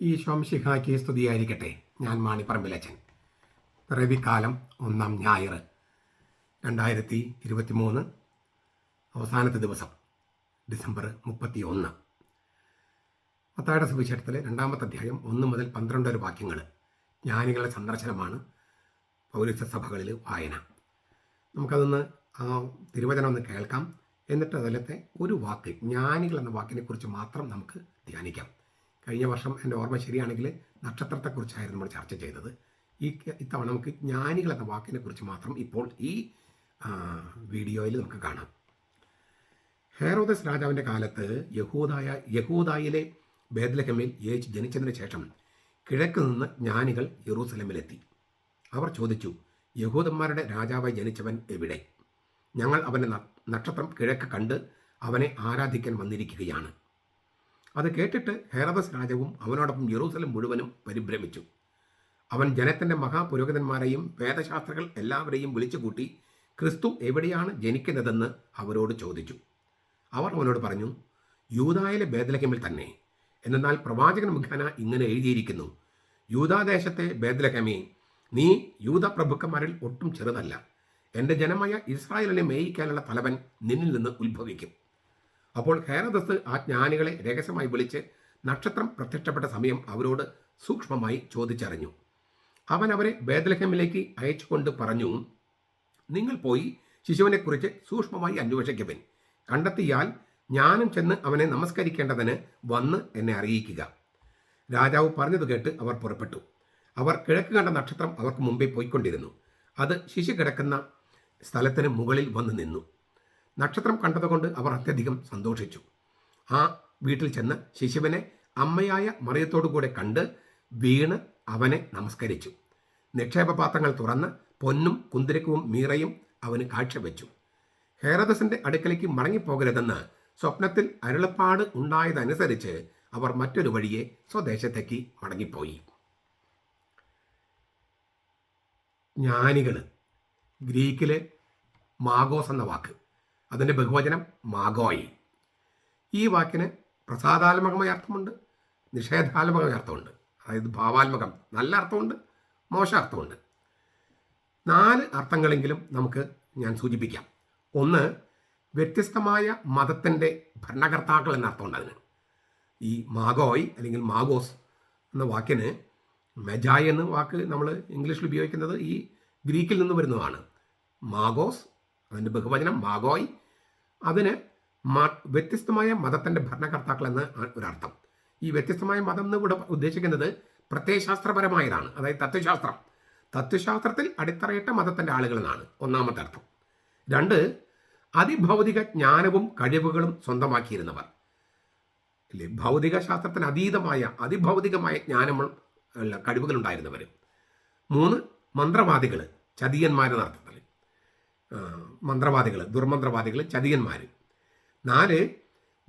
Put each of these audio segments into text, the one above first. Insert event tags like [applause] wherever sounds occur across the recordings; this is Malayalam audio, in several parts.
ഈ കേസ് സ്തുതിയായിരിക്കട്ടെ. ഞാൻ മാണിപ്പറമ്പിലച്ചൻ പിറവിക്കാലം ഒന്നാം ഞായർ രണ്ടായിരത്തി ഇരുപത്തി മൂന്ന് അവസാനത്തെ ദിവസം ഡിസംബർ മുപ്പത്തി ഒന്ന് മത്തായുടെ സുവിശേഷത്തിലെ രണ്ടാമത്തെ അധ്യായം ഒന്ന് മുതൽ പന്ത്രണ്ട് വരെ വാക്യങ്ങൾ ജ്ഞാനികളുടെ സന്ദർശനമാണ് പൗരസ്യ സഭകളിൽ വായന. നമുക്കതൊന്ന് ആ തിരുവചനം ഒന്ന് കേൾക്കാം. എന്നിട്ട് അതിലത്തെ ഒരു വാക്ക് ജ്ഞാനികൾ എന്ന വാക്കിനെക്കുറിച്ച് മാത്രം നമുക്ക് ധ്യാനിക്കാം. കഴിഞ്ഞ വർഷം എന്റെ ഓർമ്മ ശരിയാണെങ്കിൽ നക്ഷത്രത്തെക്കുറിച്ചായിരുന്നു നമ്മൾ ചർച്ച ചെയ്തത്. ഈ ഇത്തവണ നമുക്ക് ജ്ഞാനികൾ എന്ന വാക്കിനെ കുറിച്ച് മാത്രം ഇപ്പോൾ ഈ വീഡിയോയിൽ നമുക്ക് കാണാം. ഹേറോദസ് രാജാവിന്റെ കാലത്ത് യഹൂദായ യഹൂദായിലെ ബേദ്ലഹമിൽ യേശു ജനിച്ചതിന് ശേഷം കിഴക്ക് നിന്ന് ജ്ഞാനികൾ യെറൂസലമിലെത്തി അവർ ചോദിച്ചു യഹൂദന്മാരുടെ രാജാവായി ജനിച്ചവൻ എവിടെ? ഞങ്ങൾ അവന്റെ നക്ഷത്രം കിഴക്ക് കണ്ട് അവനെ ആരാധിക്കാൻ വന്നിരിക്കുകയാണ്. അത് കേട്ടിട്ട് ഹെറബസ് രാജാവും അവനോടൊപ്പം ജെറൂസലം മുഴുവനും പരിഭ്രമിച്ചു. അവൻ ജനത്തിന്റെ മഹാപുരോഹിതന്മാരെയും വേദശാസ്ത്രകൾ എല്ലാവരെയും വിളിച്ചുകൂട്ടി ക്രിസ്തു എവിടെയാണ് ജനിക്കുന്നതെന്ന് അവരോട് ചോദിച്ചു. അവർ അവനോട് പറഞ്ഞു യൂതായിലെ ബേദലഹമിൽ തന്നെ. എന്നാൽ പ്രവാചകൻ മുഖേന ഇങ്ങനെ എഴുതിയിരിക്കുന്നു യൂതാദേശത്തെ ബേദലഹമേ നീ യൂത പ്രഭുക്കന്മാരിൽ ഒട്ടും ചെറുതല്ല. എന്റെ ജനമായ ഇസ്രായേലിനെ മേയിക്കാനുള്ള തലവൻ നിന്നിൽ നിന്ന് ഉത്ഭവിക്കും. അപ്പോൾ ഹേനദസ് ആ ജ്ഞാനികളെ രഹസ്യമായി വിളിച്ച് നക്ഷത്രം പ്രത്യക്ഷപ്പെട്ട സമയം അവരോട് സൂക്ഷ്മമായി ചോദിച്ചറിഞ്ഞു. അവൻ അവരെ ബേദലഹമിലേക്ക് അയച്ചുകൊണ്ട് പറഞ്ഞു നിങ്ങൾ പോയി ശിശുവിനെക്കുറിച്ച് സൂക്ഷ്മമായി അന്വേഷിക്കവൻ കണ്ടെത്തിയാൽ ഞാനും ചെന്ന് അവനെ നമസ്കരിക്കേണ്ടതിന് വന്ന് എന്നെ അറിയിക്കുക. രാജാവ് പറഞ്ഞത് കേട്ട് അവർ പുറപ്പെട്ടു. അവർ കിഴക്ക് കണ്ട നക്ഷത്രം അവർക്ക് മുമ്പേ പോയിക്കൊണ്ടിരുന്നു. അത് ശിശു കിടക്കുന്ന സ്ഥലത്തിന് മുകളിൽ വന്ന് നിന്നു. നക്ഷത്രം കണ്ടതുകൊണ്ട് അവർ അത്യധികം സന്തോഷിച്ചു. ആ വീട്ടിൽ ചെന്ന് ശിശുവിനെ അമ്മയായ മറിയത്തോടു കൂടെ കണ്ട് വീണ് അവനെ നമസ്കരിച്ചു. നിക്ഷേപപാത്രങ്ങൾ തുറന്ന് പൊന്നും കുന്തിരക്കവും മീറയും അവന് കാഴ്ചവെച്ചു. ഹേറദസിന്റെ അടുക്കലേക്ക് മടങ്ങിപ്പോകരുതെന്ന് സ്വപ്നത്തിൽ അരുളപ്പാട് ഉണ്ടായതനുസരിച്ച് അവർ മറ്റൊരു വഴിയെ സ്വദേശത്തേക്ക് മടങ്ങിപ്പോയി. ജ്ഞാനികൾ ഗ്രീക്കിലെ മാഗോസ് എന്ന വാക്ക്. അതിന്റെ ബഹുവചനം മാഗോയി. ഈ വാക്കിന് പ്രസാദാത്മകമായ അർത്ഥമുണ്ട് നിഷേധാത്മകമായ അർത്ഥമുണ്ട്. അതായത് ഭാവാത്മകം നല്ല അർത്ഥമുണ്ട് മോശാർത്ഥമുണ്ട് നാല് അർത്ഥങ്ങളെങ്കിലും നമുക്ക് ഞാൻ സൂചിപ്പിക്കാം. ഒന്ന് വ്യത്യസ്തമായ മതത്തിന്റെ ഭരണകർത്താക്കൾ എന്ന അർത്ഥമുണ്ട് അതിന്. ഈ മാഗോയ് അല്ലെങ്കിൽ മാഗോസ് എന്ന വാക്കിന് മെജായ് എന്ന വാക്ക് നമ്മൾ ഇംഗ്ലീഷിൽ ഉപയോഗിക്കുന്നത് ഈ ഗ്രീക്കിൽ നിന്ന് വരുന്നതാണ്. മാഗോസ് അതിന്റെ ബഹുവചനം മാഗോയ് അതിന് വ്യത്യസ്തമായ മതത്തിന്റെ ഭരണകർത്താക്കൾ എന്ന് ഒരർത്ഥം. ഈ വ്യത്യസ്തമായ മതം എന്ന് ഇവിടെ ഉദ്ദേശിക്കുന്നത് പ്രത്യയശാസ്ത്രപരമായതാണ് അതായത് തത്വശാസ്ത്രം. തത്വശാസ്ത്രത്തിൽ അടിത്തറയിട്ട മതത്തിന്റെ ആളുകൾ എന്നാണ് ഒന്നാമത്തെ അർത്ഥം. രണ്ട് അതിഭൗതിക ജ്ഞാനവും കഴിവുകളും സ്വന്തമാക്കിയിരുന്നവർ. അല്ലെ ഭൗതിക ശാസ്ത്രത്തിന് അതീതമായ അതിഭൗതികമായ ജ്ഞാനമുള്ള കഴിവുകളുണ്ടായിരുന്നവർ മൂന്ന് മന്ത്രവാദികൾ ചതിയന്മാരെന്ന അർത്ഥത്തിൽ ആ, മന്ത്രവാദികൾ ദുർമന്ത്രവാദികൾ ചതിയന്മാർ. നാല്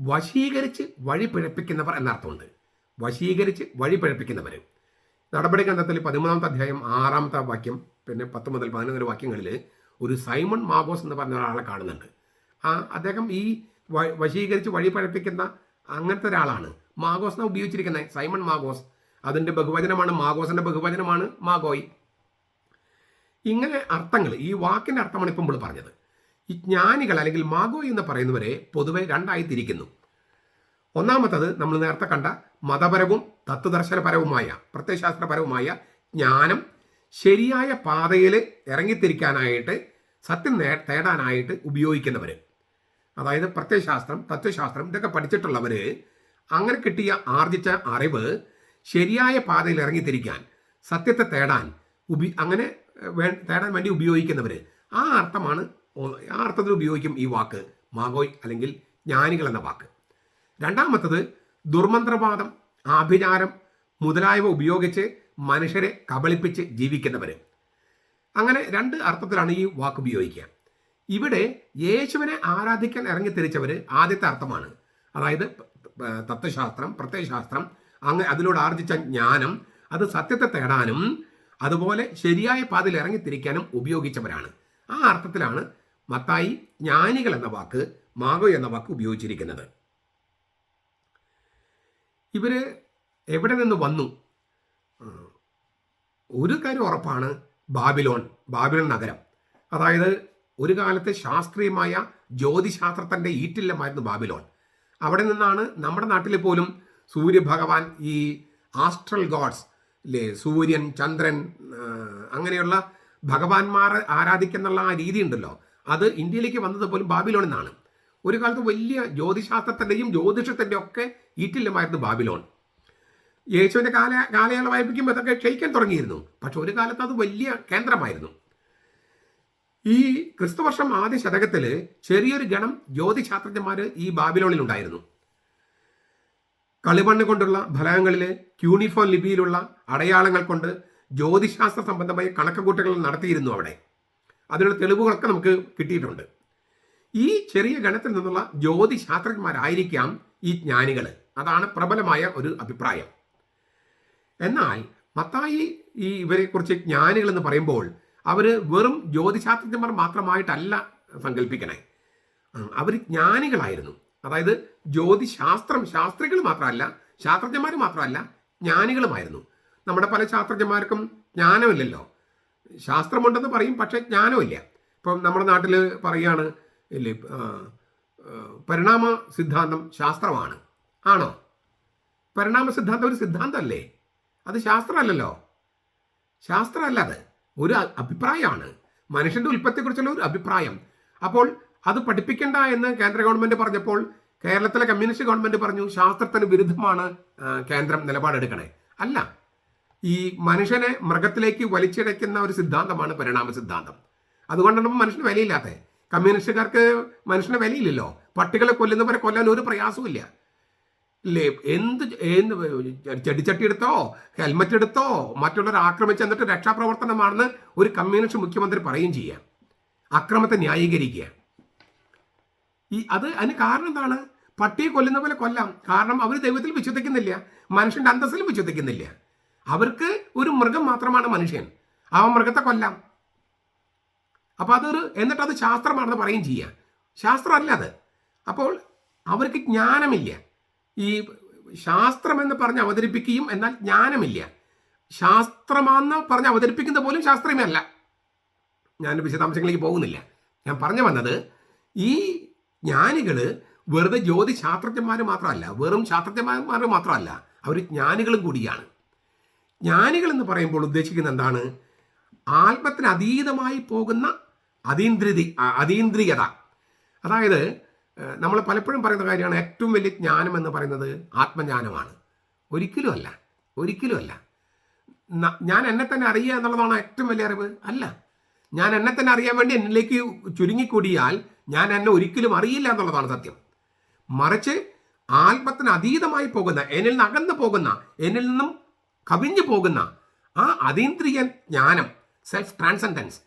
വശീകരിച്ച് വഴി പിഴപ്പിക്കുന്നവർ എന്നർത്ഥമുണ്ട്. വശീകരിച്ച് വഴി പിഴപ്പിക്കുന്നവർ. നടപടി ഗ്രന്ഥത്തിൽ പതിമൂന്നാമത്തെ അധ്യായം ആറാമത്തെ വാക്യം പിന്നെ പത്ത് മുതൽ പതിനൊന്ന് വരെ വാക്യങ്ങളിൽ ഒരു സൈമൺ മാഗോസ് എന്ന് പറഞ്ഞ ഒരാളെ കാണുന്നുണ്ട്. ആ അദ്ദേഹം ഈ വശീകരിച്ച് വഴി പഴപ്പിക്കുന്ന അങ്ങനത്തെ ഒരാളാണ്. മാഗോസ് എന്നാണ് ഉപയോഗിച്ചിരിക്കുന്നത് സൈമൺ മാഗോസ് അതിന്റെ ബഹുവചനമാണ് മാഗോസിന്റെ ബഹുവചനമാണ് മാഗോയ്. ഇങ്ങനെ അർത്ഥങ്ങൾ ഈ വാക്കിന്റെ അർത്ഥമാണ് ഇപ്പം നമ്മൾ പറഞ്ഞത്. ഈ ജ്ഞാനികൾ അല്ലെങ്കിൽ മാഗോ എന്ന് പറയുന്നവരെ പൊതുവെ രണ്ടായി തിരിക്കുന്നു. ഒന്നാമത്തത് നമ്മൾ നേരത്തെ കണ്ട മതപരവും തത്വദർശനപരവുമായ പ്രത്യയശാസ്ത്രപരവുമായ ജ്ഞാനം ശരിയായ പാതയിൽ ഇറങ്ങിത്തിരിക്കാനായിട്ട് സത്യം നേ തേടാനായിട്ട് ഉപയോഗിക്കുന്നവർ അതായത് പ്രത്യയശാസ്ത്രം തത്വശാസ്ത്രം ഇതൊക്കെ പഠിച്ചിട്ടുള്ളവർ അങ്ങനെ കിട്ടിയ ആർജിച്ച അറിവ് ശരിയായ പാതയിൽ ഇറങ്ങിത്തിരിക്കാൻ സത്യത്തെ തേടാൻ ഉപി അങ്ങനെ തേടാൻ വേണ്ടി ഉപയോഗിക്കുന്നവർ ആ അർത്ഥമാണ് ആ അർത്ഥത്തിൽ ഉപയോഗിക്കും ഈ വാക്ക്. മാഗോയ് അല്ലെങ്കിൽ ജ്ഞാനികൾ എന്ന വാക്ക്. രണ്ടാമത്തത് ദുർമന്ത്രവാദം ആഭിചാരം മുതലായവ ഉപയോഗിച്ച് മനുഷ്യരെ കബളിപ്പിച്ച് ജീവിക്കുന്നവർ അങ്ങനെ രണ്ട് അർത്ഥത്തിലാണ് ഈ വാക്ക് ഉപയോഗിക്കുക. ഇവിടെ യേശുവിനെ ആരാധിക്കാൻ ഇറങ്ങി തിരിച്ചവർ ആദ്യത്തെ അർത്ഥമാണ്. അതായത് തത്വശാസ്ത്രം പ്രത്യയശാസ്ത്രം അങ്ങ് അതിലൂടെ ആർജിച്ച ജ്ഞാനം അത് സത്യത്തെ തേടാനും അതുപോലെ ശരിയായ പാതയിൽ ഇറങ്ങിത്തിരിക്കാനും ഉപയോഗിച്ചവരാണ്. ആ അർത്ഥത്തിലാണ് മത്തായി ജ്ഞാനികൾ എന്ന വാക്ക് മാഗോ എന്ന വാക്ക് ഉപയോഗിച്ചിരിക്കുന്നത്. ഇവർ എവിടെ നിന്ന് വന്നു? ഒരു കാര്യം ഉറപ്പാണ് ബാബിലോൺ ബാബിലോൺ നഗരം. അതായത് ഒരു കാലത്തെ ശാസ്ത്രീയമായ ജ്യോതിശാസ്ത്രത്തിന്റെ ഈറ്റില്ലമായിരുന്നു ബാബിലോൺ. അവിടെ നിന്നാണ് നമ്മുടെ നാട്ടിൽ പോലും സൂര്യഭഗവാൻ ഈ ആസ്ട്രൽ ഗോഡ്സ് അല്ലേ സൂര്യൻ ചന്ദ്രൻ അങ്ങനെയുള്ള ഭഗവാന്മാർ ആരാധിക്കുന്നുള്ള ആ രീതി ഉണ്ടല്ലോ അത് ഇന്ത്യയിലേക്ക് വന്നത് പോലും ബാബിലോണിൽ നിന്നാണ്. ഒരു കാലത്ത് വലിയ ജ്യോതിശാസ്ത്രത്തിന്റെയും ജ്യോതിഷത്തിന്റെ ഒക്കെ ഈറ്റില്ലമായിരുന്നു ബാബിലോൺ. യേശുവിന്റെ കാല കാലയളവായിപ്പിക്കുമ്പോൾ ഇതൊക്കെ ക്ഷയിക്കാൻ തുടങ്ങിയിരുന്നു. പക്ഷെ ഒരു കാലത്ത് അത് വലിയ കേന്ദ്രമായിരുന്നു. ഈ ക്രിസ്തുവർഷം ആദ്യ ശതകത്തിൽ ചെറിയൊരു ഗണം ജ്യോതിശാസ്ത്രജ്ഞന്മാർ ഈ ബാബിലോണിൽ ഉണ്ടായിരുന്നു കളിമണ്ണ് കൊണ്ടുള്ള ഫലകങ്ങളിലെ ക്യൂണിഫോം ലിപിയിലുള്ള അടയാളങ്ങൾ കൊണ്ട് ജ്യോതിശാസ്ത്ര സംബന്ധമായ കണക്കുകൂട്ടലുകൾ നടത്തിയിരുന്നു അവിടെ. അതിനുള്ള തെളിവുകളൊക്കെ നമുക്ക് കിട്ടിയിട്ടുണ്ട്. ഈ ചെറിയ ഗണത്തിൽ നിന്നുള്ള ജ്യോതിശാസ്ത്രജ്ഞന്മാരായിരിക്കാം ഈ ജ്ഞാനികൾ അതാണ് പ്രബലമായ ഒരു അഭിപ്രായം. എന്നാൽ മത്തായി ഈ ഇവരെക്കുറിച്ച് ജ്ഞാനികൾ എന്ന് പറയുമ്പോൾ അവർ വെറും ജ്യോതിശാസ്ത്രജ്ഞന്മാർ മാത്രമായിട്ടല്ല സങ്കല്പിക്കണേ. അവർ ജ്ഞാനികളായിരുന്നു. അതായത് ജ്യോതിശാസ്ത്രം ശാസ്ത്രികൾ മാത്രമല്ല ശാസ്ത്രജ്ഞന്മാർ മാത്രമല്ല ജ്ഞാനികളുമായിരുന്നു. നമ്മുടെ പല ശാസ്ത്രജ്ഞന്മാർക്കും ജ്ഞാനമില്ലല്ലോ. ശാസ്ത്രമുണ്ടെന്ന് പറയും പക്ഷേ ജ്ഞാനമില്ല. ഇപ്പം നമ്മുടെ നാട്ടിൽ പറയുകയാണ് ഇല്ലേ പരിണാമ സിദ്ധാന്തം ശാസ്ത്രമാണ്. ആണോ? പരിണാമ സിദ്ധാന്തം ഒരു സിദ്ധാന്തമല്ലേ? അത് ശാസ്ത്രമല്ലല്ലോ. ശാസ്ത്രമല്ല അത്. ഒരു അഭിപ്രായമാണ്. മനുഷ്യന്റെ ഉൽപ്പത്തിയെക്കുറിച്ചുള്ള ഒരു അഭിപ്രായം. അപ്പോൾ അത് പഠിപ്പിക്കണ്ട എന്ന് കേന്ദ്ര ഗവൺമെന്റ് പറഞ്ഞപ്പോൾ കേരളത്തിലെ കമ്മ്യൂണിസ്റ്റ് ഗവൺമെന്റ് പറഞ്ഞു ശാസ്ത്രത്തിന് വിരുദ്ധമാണ് കേന്ദ്രം നിലപാടെടുക്കണേ. അല്ല ഈ മനുഷ്യനെ മൃഗത്തിലേക്ക് വലിച്ചിഴയ്ക്കുന്ന ഒരു സിദ്ധാന്തമാണ് പരിണാമ സിദ്ധാന്തം. അതുകൊണ്ടാണ് മനുഷ്യന് വിലയില്ലാത്തത്. കമ്മ്യൂണിസ്റ്റുകാർക്ക് മനുഷ്യന് വിലയില്ലല്ലോ. പട്ടികളെ കൊല്ലുന്നവരെ കൊല്ലാൻ ഒരു പ്രയാസവും ഇല്ലേ. എന്ത് എന്ത് ചെടിച്ചട്ടി എടുത്തോ ഹെൽമറ്റ് എടുത്തോ മറ്റുള്ളവരെ ആക്രമിച്ച് എന്നിട്ട് രക്ഷാപ്രവർത്തനമാണെന്ന് ഒരു കമ്മ്യൂണിസ്റ്റ് മുഖ്യമന്ത്രി പറയുകയും ചെയ്യാം. അക്രമത്തെ ന്യായീകരിക്കുക. ഈ അത് അതിന് കാരണം എന്താണ്? പട്ടിയെ കൊല്ലുന്ന പോലെ കൊല്ലാം. കാരണം അവർ ദൈവത്തിൽ വിശ്വസിക്കുന്നില്ല. മനുഷ്യന്റെ അന്തസ്സിൽ വിശ്വസിക്കുന്നില്ല. അവർക്ക് ഒരു മൃഗം മാത്രമാണ് മനുഷ്യൻ. ആ മൃഗത്തെ കൊല്ലാം. അപ്പൊ അതൊരു എന്നിട്ട് അത് ശാസ്ത്രമാണെന്ന് പറയും ചെയ്യാം. ശാസ്ത്രമല്ല അത്. അപ്പോൾ അവർക്ക് ജ്ഞാനമില്ല. ഈ ശാസ്ത്രം എന്ന് പറഞ്ഞ് അവതരിപ്പിക്കുകയും എന്നാൽ ജ്ഞാനമില്ല. ശാസ്ത്രമാണെന്ന് പറഞ്ഞ് അവതരിപ്പിക്കുന്നത് പോലും ശാസ്ത്രീയമല്ല ഞാൻ വിശദാംശങ്ങളിലേക്ക് പോകുന്നില്ല. ഞാൻ പറഞ്ഞു വന്നത് ഈ ജ്ഞാനികൾ വെറുതെ ജ്യോതിശാസ്ത്രജ്ഞന്മാർ മാത്രമല്ല വെറും ശാസ്ത്രജ്ഞന്മാർ മാത്രമല്ല അവർ ജ്ഞാനികളും കൂടിയാണ്. ജ്ഞാനികൾ എന്ന് പറയുമ്പോൾ ഉദ്ദേശിക്കുന്നത് എന്താണ്? ആത്മത്തിന് അതീതമായി പോകുന്ന അതീന്ദ്രിതി അ- അതീന്ദ്രിയത. അതായത് നമ്മൾ പലപ്പോഴും പറയുന്ന കാര്യമാണ് ഏറ്റവും വലിയ ജ്ഞാനം എന്ന് പറയുന്നത് ആത്മജ്ഞാനമാണ്. ഒരിക്കലും അല്ല ഒരിക്കലും അല്ല. ഞാൻ എന്നെ തന്നെ അറിയുക എന്നുള്ളതാണ് ഏറ്റവും വലിയ അറിവ്? അല്ല. ഞാൻ എന്നെ തന്നെ അറിയാൻ വേണ്ടി എന്നിലേക്ക് ചുരുങ്ങിക്കൂടിയാൽ ഞാൻ എന്നെ ഒരിക്കലും അറിയില്ല എന്നുള്ളതാണ് സത്യം. മറിച്ച് ആത്മത്തിന് അതീതമായി പോകുന്ന എന്നിൽ നിന്ന് അകന്നു പോകുന്ന എന്നിൽ നിന്നും കവിഞ്ഞു പോകുന്ന ആ അതീന്ദ്രിയ ജ്ഞാനം സെൽഫ് ട്രാൻസെൻഡൻസ്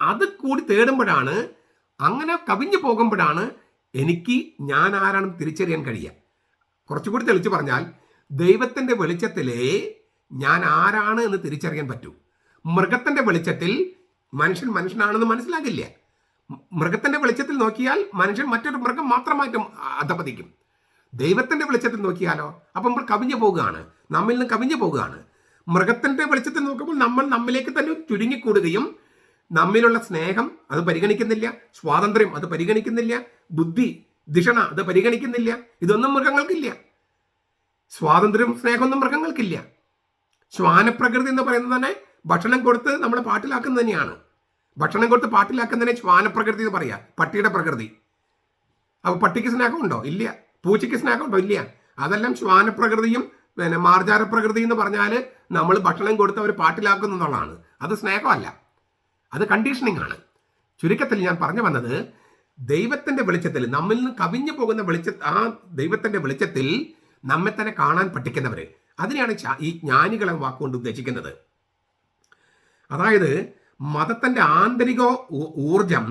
അത് കൂടി തേടുമ്പോഴാണ് അങ്ങനെ കവിഞ്ഞു പോകുമ്പോഴാണ് എനിക്ക് ഞാൻ ആരാണെന്ന് തിരിച്ചറിയാൻ കഴിയുക. കുറച്ചുകൂടി തെളിച്ച് പറഞ്ഞാൽ ദൈവത്തിന്റെ വെളിച്ചത്തിലേ ഞാൻ ആരാണ് എന്ന് തിരിച്ചറിയാൻ പറ്റൂ. മൃഗത്തിന്റെ വെളിച്ചത്തിൽ മനുഷ്യൻ മനുഷ്യനാണെന്ന് മനസ്സിലാകില്ല. മൃഗത്തിന്റെ വെളിച്ചത്തിൽ നോക്കിയാൽ മനുഷ്യൻ മറ്റൊരു മൃഗം മാത്രമായിട്ടും അധപതിക്കും. ദൈവത്തിന്റെ വെളിച്ചത്തിൽ നോക്കിയാലോ? അപ്പം നമ്മൾ കവിഞ്ഞു പോകുകയാണ് നമ്മിൽ നിന്ന് കവിഞ്ഞു പോകുകയാണ് മൃഗത്തിന്റെ വെളിച്ചത്തിൽ നോക്കുമ്പോൾ നമ്മൾ നമ്മിലേക്ക് തന്നെ ചുരുങ്ങിക്കൂടുകയും നമ്മിലുള്ള സ്നേഹം അത് പരിഗണിക്കുന്നില്ല സ്വാതന്ത്ര്യം അത് പരിഗണിക്കുന്നില്ല ബുദ്ധി ദിഷണ അത് പരിഗണിക്കുന്നില്ല. ഇതൊന്നും മൃഗങ്ങൾക്കില്ല. സ്വാതന്ത്ര്യം സ്നേഹമൊന്നും മൃഗങ്ങൾക്കില്ല. ശ്വാനപ്രകൃതി എന്ന് പറയുന്നത് തന്നെ ഭക്ഷണം കൊടുത്ത് നമ്മളെ പാട്ടിലാക്കുന്നത് തന്നെയാണ്. ഭക്ഷണം കൊടുത്ത് പാട്ടിലാക്കുന്നതിനെ ശ്വാനപ്രകൃതി എന്ന് പറയാ പട്ടിയുടെ പ്രകൃതി. അപ്പൊ പട്ടിക്ക് സ്നേഹമുണ്ടോ? ഇല്ല. പൂച്ചയ്ക്ക് സ്നേഹമുണ്ടോ? ഇല്ല. അതെല്ലാം ശ്വാനപ്രകൃതിയും പിന്നെ മാർജാര പ്രകൃതി എന്ന് പറഞ്ഞാൽ നമ്മൾ ഭക്ഷണം കൊടുത്ത് അവർ പാട്ടിലാക്കുന്നു എന്നുള്ളതാണ്. അത് സ്നേഹമല്ല. അത് കണ്ടീഷനിങ് ആണ്. ചുരുക്കത്തിൽ ഞാൻ പറഞ്ഞു വന്നത് ദൈവത്തിന്റെ വെളിച്ചത്തിൽ നമ്മിൽ നിന്ന് കവിഞ്ഞു പോകുന്ന വെളിച്ച ആ ദൈവത്തിന്റെ വെളിച്ചത്തിൽ നമ്മെ തന്നെ കാണാൻ പഠിക്കുന്നവര് അതിനെയാണ് ഈ ജ്ഞാനികളെ വാക്കുകൊണ്ട് ഉദ്ദേശിക്കുന്നത്. അതായത് മതത്തിന്റെ ആന്തരിക ഊർജം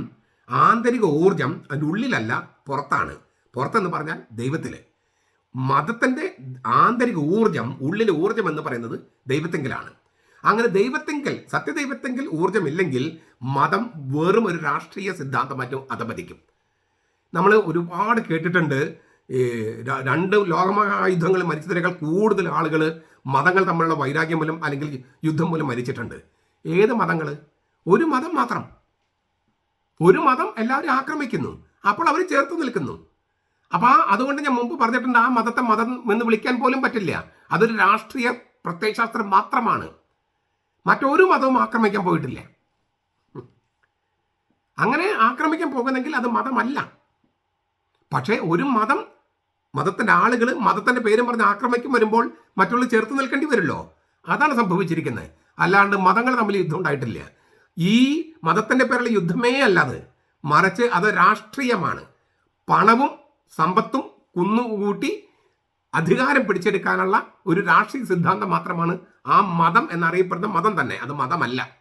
ആന്തരിക ഊർജം അതിന്റെ ഉള്ളിലല്ല പുറത്താണ്. പുറത്തെന്ന് പറഞ്ഞാൽ ദൈവത്തിൽ മതത്തിന്റെ ആന്തരിക ഊർജം ഉള്ളിലെ ഊർജം എന്ന് പറയുന്നത് ദൈവത്തെങ്കിലാണ്. അങ്ങനെ ദൈവത്തെങ്കിൽ സത്യദൈവത്തെങ്കിൽ ഊർജമില്ലെങ്കിൽ മതം വെറും ഒരു രാഷ്ട്രീയ സിദ്ധാന്തമായിട്ടും അധപതിക്കും. നമ്മൾ ഒരുപാട് കേട്ടിട്ടുണ്ട് രണ്ട് ലോകമഹായുദ്ധങ്ങളിൽ മരിച്ചതിനേക്കാൾ കൂടുതൽ ആളുകൾ മതങ്ങൾ തമ്മിലുള്ള വൈരാഗ്യം മൂലം അല്ലെങ്കിൽ യുദ്ധം മൂലം മരിച്ചിട്ടുണ്ട്. ഏത് മതങ്ങൾ ഒരു മതം മാത്രം. ഒരു മതം എല്ലാവരും ആക്രമിക്കുന്നു. അപ്പോൾ അവർ ചേർത്ത് നിൽക്കുന്നു. അപ്പോൾ അതുകൊണ്ട് ഞാൻ മുമ്പ് പറഞ്ഞിട്ടുണ്ട് ആ മതത്തെ മതം എന്ന് വിളിക്കാൻ പോലും പറ്റില്ല. അതൊരു രാഷ്ട്രീയ പ്രത്യയശാസ്ത്രം മാത്രമാണ്. മറ്റൊരു മതവും ആക്രമിക്കാൻ പോയിട്ടില്ല. അങ്ങനെ ആക്രമിക്കാൻ പോകുന്നെങ്കിൽ അത് മതമല്ല. പക്ഷേ ഒരു മതം മതത്തിന്റെ ആളുകൾ മതത്തിന്റെ പേരും പറഞ്ഞ് ആക്രമിക്കും വരുമ്പോൾ മറ്റുള്ളവർ ചേർത്ത് നിൽക്കേണ്ടി വരുമല്ലോ. അതാണ് സംഭവിച്ചിരിക്കുന്നത്. അല്ലാണ്ട് മതങ്ങൾ തമ്മിൽ യുദ്ധം ഉണ്ടായിട്ടില്ല. ഈ മതത്തിന്റെ പേരിൽ യുദ്ധമേ അല്ലാതെ മറിച്ച് അത് രാഷ്ട്രീയമാണ്. പണവും സമ്പത്തും കുന്നുകൂട്ടി അധികാരം പിടിച്ചെടുക്കാനുള്ള ഒരു രാഷ്ട്രീയ സിദ്ധാന്തം മാത്രമാണ് ആ മതം എന്നറിയപ്പെടുന്ന മതം തന്നെ. അത് മതമല്ല.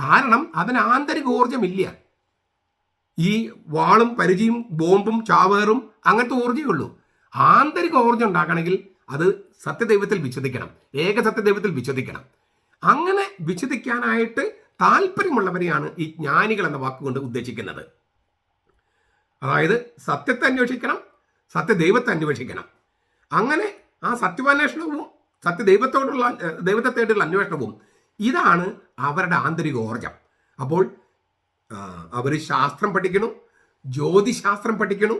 കാരണം അതിന് ആന്തരിക ഊർജമില്ല ഈ വാളും പരിചയും ബോംബും ചാവേറും അങ്ങനത്തെ ഊർജമേ ഉള്ളൂ. ആന്തരിക ഊർജം ഉണ്ടാക്കണമെങ്കിൽ അത് സത്യദൈവത്തിൽ വിശ്വസിക്കണം. ഏക സത്യദൈവത്തിൽ വിശ്വസിക്കണം. അങ്ങനെ വിശ്വസിക്കാനായിട്ട് താല്പര്യമുള്ളവരെയാണ് ഈ ജ്ഞാനികൾ എന്ന വാക്കുകൊണ്ട് ഉദ്ദേശിക്കുന്നത്. അതായത് സത്യത്തെ അന്വേഷിക്കണം സത്യദൈവത്തെ അന്വേഷിക്കണം. അങ്ങനെ ആ സത്യാന്വേഷണവും സത്യദൈവത്തോടുള്ള ദൈവത്തെ തേടിയുള്ള അന്വേഷണവും ഇതാണ് അവരുടെ ആന്തരിക ഊർജം അപ്പോൾ അവർ ശാസ്ത്രം പഠിക്കണം ജ്യോതിശാസ്ത്രം പഠിക്കണം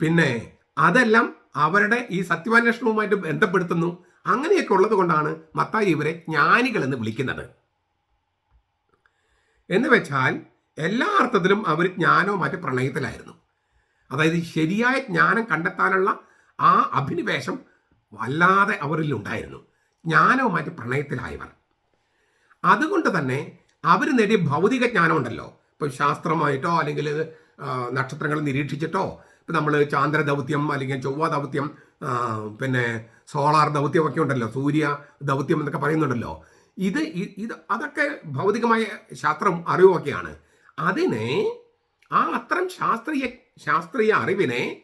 പിന്നെ അതെല്ലാം അവരുടെ ഈ സത്യാന്വേഷണവുമായിട്ട് ബന്ധപ്പെടുത്തുന്നു. അങ്ങനെയൊക്കെ ഉള്ളത് കൊണ്ടാണ് മത്തായി ഇവരെ ജ്ഞാനികൾ എന്ന് വിളിക്കുന്നത്. എന്ന് വെച്ചാൽ എല്ലാ അർത്ഥത്തിലും അവർ ജ്ഞാനവും മറ്റ് പ്രണയത്തിലായിരുന്നു. അതായത് ശരിയായ ജ്ഞാനം കണ്ടെത്താനുള്ള ആ അഭിനിവേശം വല്ലാതെ അവരിൽ ഉണ്ടായിരുന്നു. ജ്ഞാനവും മറ്റ് പ്രണയത്തിലായവർ. അതുകൊണ്ട് തന്നെ അവർ നേടിയ ഭൗതിക ജ്ഞാനം ഉണ്ടല്ലോ. ഇപ്പം ശാസ്ത്രമായിട്ടോ അല്ലെങ്കിൽ നക്ഷത്രങ്ങൾ നിരീക്ഷിച്ചിട്ടോ ഇപ്പം നമ്മൾ ചാന്ദ്ര ദൗത്യം അല്ലെങ്കിൽ ചൊവ്വ ദൗത്യം പിന്നെ സോളാർ ദൗത്യമൊക്കെ ഉണ്ടല്ലോ സൂര്യ ദൗത്യം എന്നൊക്കെ പറയുന്നുണ്ടല്ലോ. ഇത് ഇത് അതൊക്കെ ഭൗതികമായ ശാസ്ത്രം അറിവൊക്കെയാണ്. അതിനെ ആ അത്തരം ശാസ്ത്രീയ ശാസ്ത്രീയ അറിവിനെ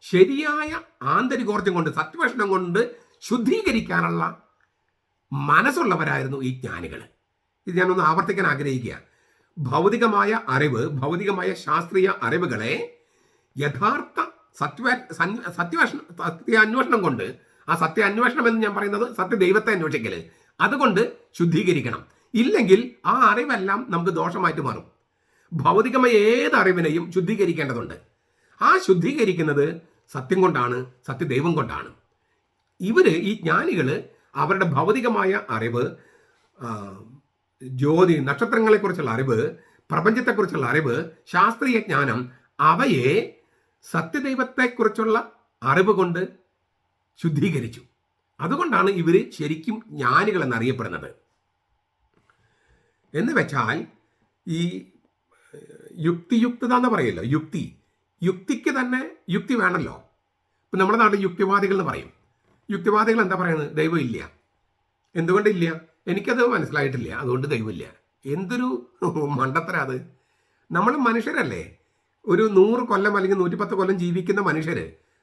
ശരിയായ ആന്തരികോർജം കൊണ്ട് സത്യഭക്ഷണം കൊണ്ട് ശുദ്ധീകരിക്കാനുള്ള മനസ്സുള്ളവരായിരുന്നു ഈ ജ്ഞാനികൾ ഇത് ഞാനൊന്ന് ആവർത്തിക്കാൻ ആഗ്രഹിക്കുക. ഭൗതികമായ അറിവ് ഭൗതികമായ ശാസ്ത്രീയ അറിവുകളെ യഥാർത്ഥ സത്യ സത്യാന്വേഷണം കൊണ്ട് ആ സത്യാന്വേഷണം എന്ന് ഞാൻ പറയുന്നത് സത്യദൈവത്തെ അന്വേഷിക്കൽ. അതുകൊണ്ട് ശുദ്ധീകരിക്കണം. ഇല്ലെങ്കിൽ ആ അറിവെല്ലാം നമുക്ക് ദോഷമായിട്ട് മാറും. ഭൗതികമായ ഏത് അറിവിനെയും ശുദ്ധീകരിക്കേണ്ടതുണ്ട്. ആ ശുദ്ധീകരിക്കുന്നത് സത്യം കൊണ്ടാണ് സത്യദൈവം കൊണ്ടാണ്. ഇവർ ഈ ജ്ഞാനികൾ അവരുടെ ഭൗതികമായ അറിവ് ജ്യോതി നക്ഷത്രങ്ങളെക്കുറിച്ചുള്ള അറിവ് പ്രപഞ്ചത്തെക്കുറിച്ചുള്ള അറിവ് ശാസ്ത്രീയ ജ്ഞാനം അവയെ സത്യദൈവത്തെക്കുറിച്ചുള്ള അറിവ് കൊണ്ട് ശുദ്ധീകരിച്ചു. അതുകൊണ്ടാണ് ഇവർ ശരിക്കും ജ്ഞാനികൾ എന്നറിയപ്പെടുന്നത് എന്ന് വെച്ചാൽ ഈ യുക്തിയുക്തത എന്ന് പറയല്ലോ? യുക്തി. യുക്തിക്ക് തന്നെ യുക്തി വേണമല്ലോ ഇപ്പം നമ്മുടെ നാട്ടിൽ യുക്തിവാദികൾ എന്ന് പറയും. യുക്തിവാദികൾ എന്താ പറയുന്നത് ദൈവം ഇല്ല. എന്തുകൊണ്ടില്ല എനിക്കത് മനസ്സിലായിട്ടില്ല. അതുകൊണ്ട് ദൈവമില്ല എന്തൊരു [laughs] മണ്ടത്തര അത്. നമ്മൾ മനുഷ്യരല്ലേ? ഒരു നൂറ് കൊല്ലം അല്ലെങ്കിൽ നൂറ്റിപ്പത്ത് കൊല്ലം ജീവിക്കുന്ന മനുഷ്യർ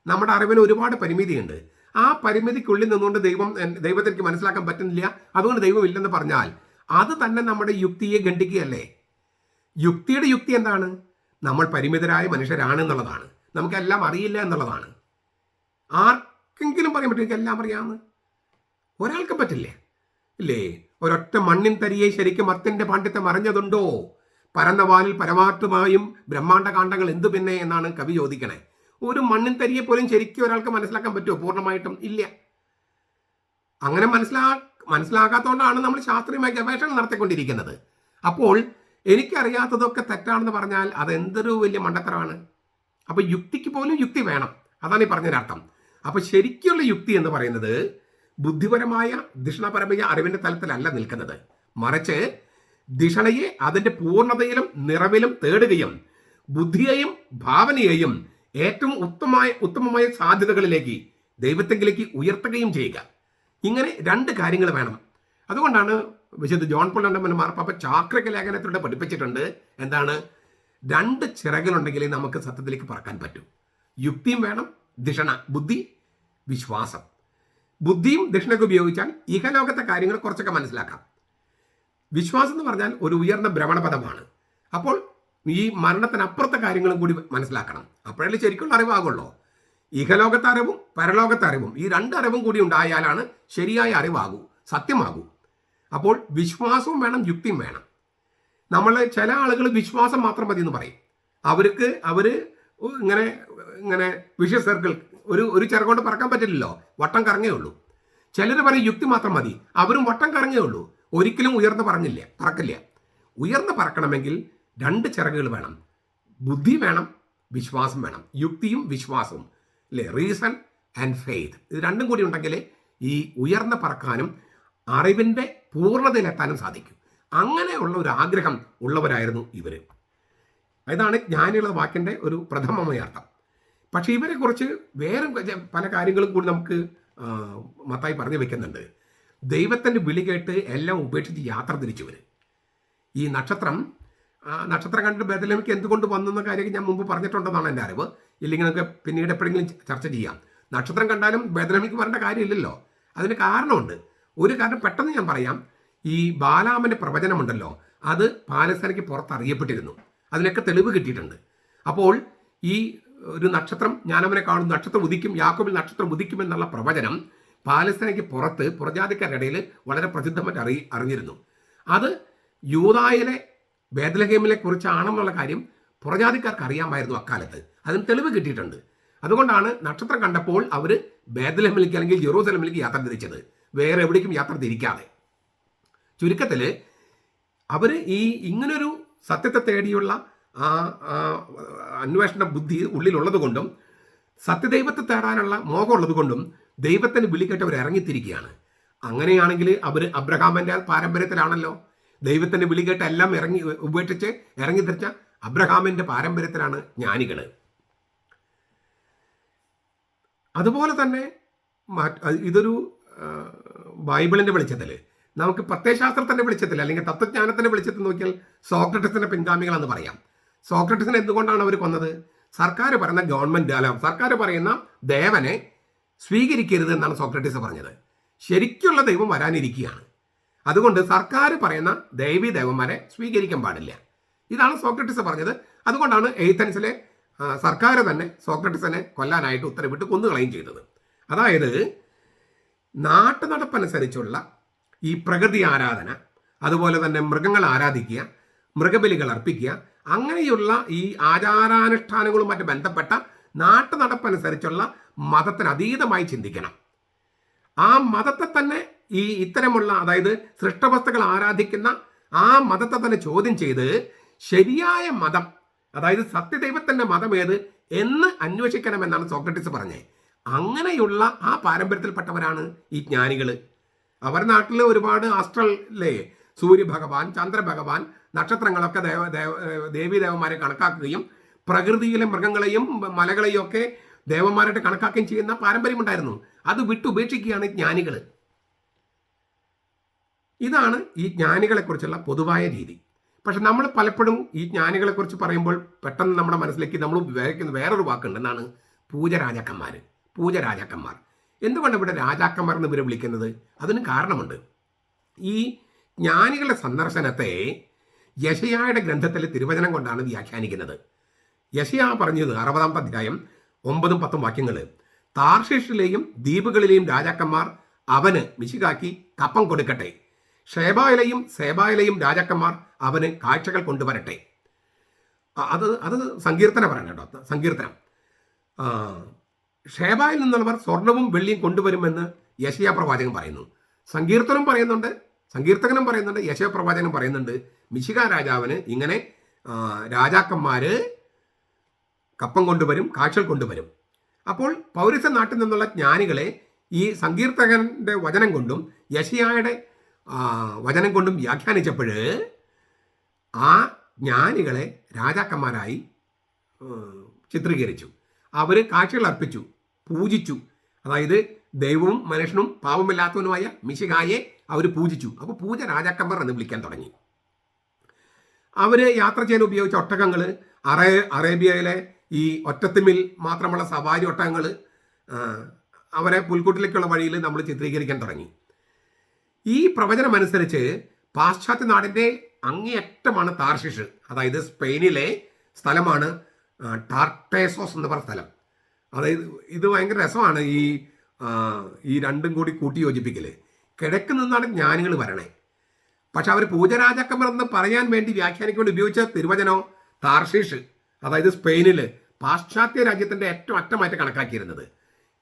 നമ്മുടെ അറിവിന് ഒരുപാട് പരിമിതിയുണ്ട്. ആ പരിമിതിക്കുള്ളിൽ നിന്നുകൊണ്ട് ദൈവം എൻ- ദൈവത്തെ എനിക്ക് മനസ്സിലാക്കാൻ പറ്റുന്നില്ല. അതുകൊണ്ട് ദൈവം ഇല്ലെന്ന് പറഞ്ഞാൽ അത് തന്നെ നമ്മുടെ യുക്തിയെ ഖണ്ഡിക്കുകയല്ലേ? യുക്തിയുടെ യുക്തി എന്താണ്? നമ്മൾ പരിമിതരായ മനുഷ്യരാണ് എന്നുള്ളതാണ്. നമുക്കെല്ലാം അറിയില്ല എന്നുള്ളതാണ്. ആർക്കെങ്കിലും പറയാൻ പറ്റും എല്ലാം അറിയാമെന്ന് ഒരാൾക്ക് പറ്റില്ലേ? ഇല്ലേ? ഒരൊറ്റ മണ്ണിൻ തരിയെ ശരിക്കും മർത്തിന്റെ പാണ്ഡിത്യം അറിഞ്ഞതുണ്ടോ? പരന്നവാലിൽ പരമാർത്ഥമായും ബ്രഹ്മാണ്ട കാണ്ഡങ്ങൾ എന്തു പിന്നെ എന്നാണ് കവി ചോദിക്കണേ. ഒരു മണ്ണിൻ തരിയെ പോലും ശരിക്കും ഒരാൾക്ക് മനസ്സിലാക്കാൻ പറ്റുമോ? പൂർണമായിട്ടും ഇല്ല. അങ്ങനെ മനസ്സിലാ മനസ്സിലാക്കാത്തതുകൊണ്ടാണ് നമ്മൾ ശാസ്ത്രീയമായ ഗവേഷണം നടത്തിക്കൊണ്ടിരിക്കുന്നത്. അപ്പോൾ എനിക്കറിയാത്തതൊക്കെ തെറ്റാണെന്ന് പറഞ്ഞാൽ അതെന്തൊരു വലിയ മണ്ടത്തരമാണ്. അപ്പോൾ യുക്തിക്ക് പോലും യുക്തി വേണം. അതാണ് ഈ പറഞ്ഞതിനർത്ഥം. അപ്പോൾ ശരിക്കുള്ള യുക്തി എന്ന് പറയുന്നത് ബുദ്ധിപരമായ ദിഷണപരമായ അറിവിന്റെ തലത്തിലല്ല നിൽക്കുന്നത്. മറിച്ച് ദിഷണയെ അതിന്റെ പൂർണതയിലും നിറവിലും തേടുകയും ബുദ്ധിയെയും ഭാവനയെയും ഏറ്റവും ഉത്തമമായ ഉത്തമമായ സാധ്യതകളിലേക്ക് ദൈവത്തെങ്കിലേക്ക് ഉയർത്തുകയും ചെയ്യുക. ഇങ്ങനെ രണ്ട് കാര്യങ്ങൾ വേണം. അതുകൊണ്ടാണ് വിശുദ്ധ ജോൺ പൊള്ളണ്ടമ്മൻ മാർപ്പാപ്പ ചാക്രിക ലേഖനത്തിലൂടെ പഠിപ്പിച്ചിട്ടുണ്ട്. എന്താണ്? രണ്ട് ചിറകിലുണ്ടെങ്കിലേ നമുക്ക് സത്യത്തിലേക്ക് പറക്കാൻ പറ്റൂ. യുക്തിയും വേണം ദിഷണ ബുദ്ധി വിശ്വാസം. ബുദ്ധിയും ദിഷണയൊക്കെ ഉപയോഗിച്ചാൽ ഇഹലോകത്തെ കാര്യങ്ങൾ കുറച്ചൊക്കെ മനസ്സിലാക്കാം. വിശ്വാസം എന്ന് പറഞ്ഞാൽ ഒരു ഉയർന്ന ഭ്രമണപദമാണ് അപ്പോൾ ഈ മരണത്തിനപ്പുറത്തെ കാര്യങ്ങളും കൂടി മനസ്സിലാക്കണം. അപ്പോഴല്ലേ ശരിക്കുള്ള അറിവാകുള്ളൂ. ഇഹലോകത്തെ അറിവും പരലോകത്തെ അറിവും ഈ രണ്ട് അറിവും കൂടി ഉണ്ടായാലാണ് ശരിയായ അറിവാകൂ സത്യമാകൂ. അപ്പോൾ വിശ്വാസവും വേണം യുക്തിയും വേണം. നമ്മൾ ചില ആളുകൾ വിശ്വാസം മാത്രം മതി എന്ന് പറയും. അവർക്ക് അവർ ഇങ്ങനെ ഇങ്ങനെ വിഷയ സർക്കിൾ ഒരു ഒരു ചിറകൊണ്ട് പറക്കാൻ പറ്റില്ലല്ലോ വട്ടം കറങ്ങേ ഉള്ളൂ. ചിലർ പറയും യുക്തി മാത്രം മതി അവരും വട്ടം കറങ്ങേ ഉള്ളൂ. ഒരിക്കലും ഉയർന്ന് പറഞ്ഞില്ല പറക്കില്ല. ഉയർന്ന് പറക്കണമെങ്കിൽ രണ്ട് ചിറകുകൾ വേണം. ബുദ്ധി വേണം വിശ്വാസം വേണം. യുക്തിയും വിശ്വാസവും. അല്ലേ റീസൺ ആൻഡ് ഫെയ്ത്ത് ഇത് രണ്ടും കൂടി ഉണ്ടെങ്കിൽ ഈ ഉയർന്ന പറക്കാനും അറിവിന്റെ പൂർണതയിലെത്താനും സാധിക്കും. അങ്ങനെയുള്ള ഒരു ആഗ്രഹം ഉള്ളവരായിരുന്നു ഇവർ ഇതാണ് ജ്ഞാനികളുടെ വാക്കിന്റെ ഒരു പ്രഥമമായ അർത്ഥം. പക്ഷേ ഇവരെക്കുറിച്ച് വേറെ പല കാര്യങ്ങളും കൂടി നമുക്ക് മത്തായി പറഞ്ഞു വെക്കുന്നുണ്ട്. ദൈവത്തിന്റെ വിളി കേട്ട് എല്ലാം ഉപേക്ഷിച്ച് യാത്ര തിരിച്ചവർ ഈ നക്ഷത്രം നക്ഷത്രം കണ്ടിട്ട് ബദലമിക്ക് എന്തുകൊണ്ട് വന്നെന്ന കാര്യം ഞാൻ മുമ്പ് പറഞ്ഞിട്ടുണ്ടെന്നാണ് എന്റെ അറിവ്. ഇല്ലെങ്കിൽ നമുക്ക് പിന്നീട് എപ്പോഴെങ്കിലും ചർച്ച ചെയ്യാം. നക്ഷത്രം കണ്ടാലും ബദലമിക്ക് വരേണ്ട കാര്യമില്ലല്ലോ. അതിന് കാരണമുണ്ട്. ഒരു കാരണം പെട്ടെന്ന് ഞാൻ പറയാം. ഈ ബാലാമന്റെ പ്രവചനമുണ്ടല്ലോ. അത് പാലസ്തീനയ്ക്ക് പുറത്തറിയപ്പെട്ടിരുന്നു. അതിനൊക്കെ തെളിവ് കിട്ടിയിട്ടുണ്ട്. അപ്പോൾ ഈ ഒരു നക്ഷത്രം ഞാനവനെ കാണും നക്ഷത്രം ഉദിക്കും യാക്കോബിൽ നക്ഷത്രം ഉദിക്കും എന്നുള്ള പ്രവചനം പാലസ്തീനയ്ക്ക് പുറത്ത് പുറജാതിക്കാരുടെ ഇടയിൽ വളരെ പ്രസിദ്ധമായിട്ട് അറി അറിഞ്ഞിരുന്നു. അത് യൂതായിലെ ബേദലഹേമിനെ കുറിച്ചാണെന്നുള്ള കാര്യം പുറജാതിക്കാർക്ക് അറിയാമായിരുന്നു അക്കാലത്ത്. അതിന് തെളിവ് കിട്ടിയിട്ടുണ്ട്. അതുകൊണ്ടാണ് നക്ഷത്രം കണ്ടപ്പോൾ അവർ ബേദലഹമിലേക്ക് അല്ലെങ്കിൽ ജെറൂസലമിലേക്ക് യാത്ര തിരിച്ചത്. വേറെ എവിടേക്കും യാത്ര തിരിക്കാതെ. ചുരുക്കത്തിൽ അവർ ഈ ഇങ്ങനൊരു സത്യത്തെ തേടിയുള്ള ആ അന്വേഷണ ബുദ്ധി ഉള്ളിലുള്ളത് കൊണ്ടും സത്യദൈവത്തെ തേടാനുള്ള മോഹമുള്ളത് കൊണ്ടും ദൈവത്തിന് വിളിക്കേട്ടവർ ഇറങ്ങിത്തിരിക്കുകയാണ്. അങ്ങനെയാണെങ്കിൽ അവർ അബ്രഹാമിന്റെ പാരമ്പര്യത്തിലാണല്ലോ. ദൈവത്തിന് വിളികേട്ട് എല്ലാം ഇറങ്ങി ഉപേക്ഷിച്ച് ഇറങ്ങി തിരിച്ച അബ്രഹാമിന്റെ പാരമ്പര്യത്തിലാണ് ജ്ഞാനികൾ അതുപോലെ തന്നെ ഇതൊരു ബൈബിളിന്റെ വെളിച്ചത്തിൽ നമുക്ക് പ്രത്യയശാസ്ത്രത്തിന്റെ വെളിച്ചത്തിൽ അല്ലെങ്കിൽ തത്വജ്ഞാനത്തിന്റെ വെളിച്ചത്തിൽ നോക്കിയാൽ സോക്രട്ടസിന്റെ പിൻഗാമികളെന്ന് പറയാം. സോക്രട്ടസിനെ എന്തുകൊണ്ടാണ് അവർ കൊന്നത്? സർക്കാർ പറയുന്ന ഗവൺമെന്റ് അല്ല സർക്കാർ പറയുന്ന ദേവനെ സ്വീകരിക്കരുത് എന്നാണ് സോക്രട്ടീസ് പറഞ്ഞത്. ശരിക്കുള്ള ദൈവം വരാനിരിക്കുകയാണ്. അതുകൊണ്ട് സർക്കാർ പറയുന്ന ദൈവീ ദേവന്മാരെ സ്വീകരിക്കാൻ പാടില്ല. ഇതാണ് സോക്രട്ടിസ് പറഞ്ഞത്. അതുകൊണ്ടാണ് എയ്ത്തൻസിലെ സർക്കാർ തന്നെ സോക്രട്ടിസിനെ കൊല്ലാനായിട്ട് ഉത്തരവിട്ട് കൊന്നുകളയും ചെയ്തത്. അതായത് നാട്ടുനടപ്പനുസരിച്ചുള്ള ഈ പ്രകൃതി ആരാധന അതുപോലെ തന്നെ മൃഗങ്ങൾ ആരാധിക്കുക മൃഗബലികൾ അർപ്പിക്കുക അങ്ങനെയുള്ള ഈ ആചാരാനുഷ്ഠാനങ്ങളുമായിട്ട് ബന്ധപ്പെട്ട നാട്ടുനടപ്പനുസരിച്ചുള്ള മതത്തിന് അതീതമായി ചിന്തിക്കണം. ആ മതത്തെ തന്നെ ഈ ഇത്തരമുള്ള അതായത് സൃഷ്ടവസ്തുക്കൾ ആരാധിക്കുന്ന ആ മതത്തെ തന്നെ ചോദ്യം ചെയ്ത് ശരിയായ മതം അതായത് സത്യദൈവത്തിന്റെ മതം ഏത് എന്ന് അന്വേഷിക്കണമെന്നാണ് സോക്രട്ടീസ് പറഞ്ഞത്. അങ്ങനെയുള്ള ആ പാരമ്പര്യത്തിൽപ്പെട്ടവരാണ് ഈ ജ്ഞാനികൾ അവരുടെ നാട്ടിൽ ഒരുപാട് ഭഗവാൻ സൂര്യഭഗവാൻ ചന്ദ്രഭഗവാൻ നക്ഷത്രങ്ങളൊക്കെ ദേവ ദേവ ദേവീദേവന്മാരെ കണക്കാക്കുകയും പ്രകൃതിയിലെ മൃഗങ്ങളെയും മലകളെയും ഒക്കെ ദേവന്മാരായിട്ട് കണക്കാക്കുകയും ചെയ്യുന്ന പാരമ്പര്യമുണ്ടായിരുന്നു. അത് വിട്ടുപേക്ഷിക്കുകയാണ് ജ്ഞാനികൾ ഇതാണ് ഈ ജ്ഞാനികളെക്കുറിച്ചുള്ള പൊതുവായ രീതി. പക്ഷെ നമ്മൾ പലപ്പോഴും ഈ ജ്ഞാനികളെക്കുറിച്ച് പറയുമ്പോൾ പെട്ടെന്ന് നമ്മുടെ മനസ്സിലേക്ക് നമ്മൾ ഉപയോഗിക്കുന്ന വേറൊരു വാക്കുണ്ട് എന്നാണ് പൂജരാജാക്കന്മാർ. പൂജരാജാക്കന്മാർ. എന്തുകൊണ്ട് ഇവിടെ രാജാക്കന്മാർ എന്ന് ഇവരെ വിളിക്കുന്നത്? അതിന് കാരണമുണ്ട്. ഈ ജ്ഞാനികളുടെ സന്ദർശനത്തെ യശയായുടെ ഗ്രന്ഥത്തിൽ തിരുവചനം കൊണ്ടാണ് വ്യാഖ്യാനിക്കുന്നത്. യശയ പറഞ്ഞത് അറുപതാമത്തെ അധ്യായം ഒമ്പതും പത്തും വാക്യങ്ങൾ താർഷിഷിലെയും ദ്വീപുകളിലെയും രാജാക്കന്മാർ അവന് മിശികാക്കി കപ്പം കൊടുക്കട്ടെ. ഷേബായിലെയും സേബായിലെയും രാജാക്കന്മാർ അവന് കാഴ്ചകൾ കൊണ്ടുവരട്ടെ. അത് അത് സങ്കീർത്തന പറയണം കേട്ടോ സങ്കീർത്തനം. ഷേബായിൽ നിന്നുള്ളവർ സ്വർണവും വെള്ളിയും കൊണ്ടുവരുമെന്ന് യശയാ പ്രവാചകൻ പറയുന്നു. സങ്കീർത്തനം പറയുന്നുണ്ട് സങ്കീർത്തകനും പറയുന്നുണ്ട് യശയ പ്രവാചകനും പറയുന്നുണ്ട് മിശിക രാജാവിന് ഇങ്ങനെ രാജാക്കന്മാർ കപ്പം കൊണ്ടുവരും കാഴ്ചകൾ കൊണ്ടുവരും. അപ്പോൾ പൗരസ്യ നാട്ടിൽ നിന്നുള്ള ജ്ഞാനികളെ ഈ സങ്കീർത്തകന്റെ വചനം കൊണ്ടും യശയായുടെ വചനം കൊണ്ടും വ്യാഖ്യാനിച്ചപ്പോൾ ആ ജ്ഞാനികളെ രാജാക്കന്മാരായി ചിത്രീകരിച്ചു. അവർ കാഴ്ചകൾ അർപ്പിച്ചു പൂജിച്ചു. അതായത് ദൈവവും മനുഷ്യനും പാവമില്ലാത്തവനുമായ മിശികായെ അവർ പൂജിച്ചു. അപ്പോൾ പൂജ രാജാക്കന്മാർ എന്ന് വിളിക്കാൻ തുടങ്ങി. അവർ യാത്ര ചെയ്യാൻ ഉപയോഗിച്ച ഒട്ടകങ്ങൾ അറേ അറേബ്യയിലെ ഈ ഒറ്റത്തിമിൽ മാത്രമുള്ള സവാരി ഒട്ടകങ്ങൾ അവരെ പുൽക്കൂട്ടിലേക്കുള്ള വഴിയിൽ നമ്മൾ ചിത്രീകരിക്കാൻ തുടങ്ങി. ഈ പ്രവചനം അനുസരിച്ച് പാശ്ചാത്യ നാടിന്റെ അങ്ങേയറ്റമാണ് താർഷിഷ്. അതായത് സ്പെയിനിലെ സ്ഥലമാണ് ടാർട്ടേസോസ് എന്ന് പറഞ്ഞ സ്ഥലം. അതായത് ഇത് ഭയങ്കര രസമാണ് ഈ ഈ രണ്ടും കൂടി കൂട്ടി യോജിപ്പിക്കൽ കിഴക്ക് നിന്നാണ് ജ്ഞാനികൾ വരണേ. പക്ഷെ അവർ പൂജരാജാക്കന്മാർ എന്ന് പറയാൻ വേണ്ടി വ്യാഖ്യാനിക്കാൻ വേണ്ടി ഉപയോഗിച്ച തിരുവചനോ താർഷീഷ് അതായത് സ്പെയിനിൽ പാശ്ചാത്യ രാജ്യത്തിന്റെ ഏറ്റവും അറ്റമായിട്ട് കണക്കാക്കിയിരുന്നത്.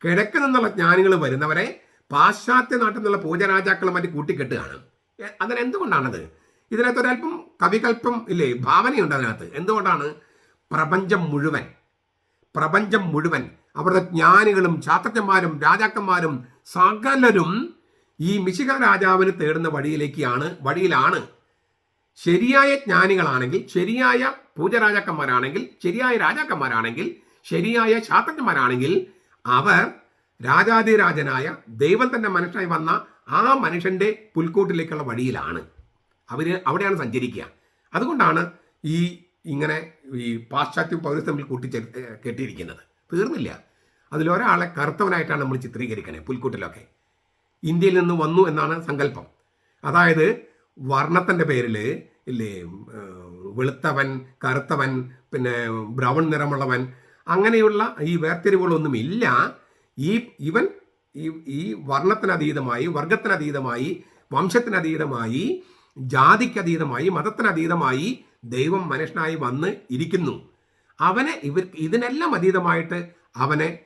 കിഴക്ക് നിന്നുള്ള ജ്ഞാനികൾ വരുന്നവരെ പാശ്ചാത്യ നാട്ടിൽ നിന്നുള്ള പൂജരാജാക്കളുമായിട്ട് കൂട്ടിക്കെട്ടുകയാണ്. അതിനെന്തുകൊണ്ടാണത് ഇതിനകത്ത് ഒരല്പം കവികൽപ്പം ഇല്ലേ ഭാവനയുണ്ട് അതിനകത്ത്. എന്തുകൊണ്ടാണ്? പ്രപഞ്ചം മുഴുവൻ പ്രപഞ്ചം മുഴുവൻ അവിടുത്തെ ജ്ഞാനികളും ശാസ്ത്രജ്ഞന്മാരും രാജാക്കന്മാരും സകലരും ഈ മിശിക രാജാവിന് തേടുന്ന വഴിയിലേക്കാണ് വഴിയിലാണ്. ശരിയായ ജ്ഞാനികളാണെങ്കിൽ ശരിയായ പൂജരാജാക്കന്മാരാണെങ്കിൽ ശരിയായ രാജാക്കന്മാരാണെങ്കിൽ ശരിയായ ശാസ്ത്രജ്ഞന്മാരാണെങ്കിൽ അവർ രാജാതിരാജനായ ദൈവം തന്നെ മനുഷ്യനായി വന്ന ആ മനുഷ്യന്റെ പുൽക്കൂട്ടിലേക്കുള്ള വഴിയിലാണ്. അവർ അവിടെയാണ് സഞ്ചരിക്കുക. അതുകൊണ്ടാണ് ഈ ഇങ്ങനെ ഈ പാശ്ചാത്യ പൗരസ്ത്യം തമ്മിൽ കൂട്ടിച്ചേ കെട്ടിയിരിക്കുന്നത്. തീർന്നില്ല. അതിലൊരാളെ കറുത്തവനായിട്ടാണ് നമ്മൾ ചിത്രീകരിക്കണേ പുൽക്കൂട്ടിലൊക്കെ. ഇന്ത്യയിൽ നിന്ന് വന്നു എന്നാണ് സങ്കല്പം. അതായത് വർണത്തിന്റെ പേരിൽ ഇല്ലേ വെളുത്തവൻ കറുത്തവൻ പിന്നെ ബ്രൗൺ നിറമുള്ളവൻ അങ്ങനെയുള്ള ഈ വേർതിരിവുകളൊന്നും ഇല്ല ഈ ഇവൻ ഈ ഈ വർണത്തിനതീതമായി വർഗത്തിനതീതമായി വംശത്തിനതീതമായി ജാതിക്കതീതമായി മതത്തിനതീതമായി ദൈവം മനുഷ്യനായി വന്ന് ഇരിക്കുന്നു. അവനെ ഇവർ ഇതിനെല്ലാം അതീതമായിട്ട് അവനെ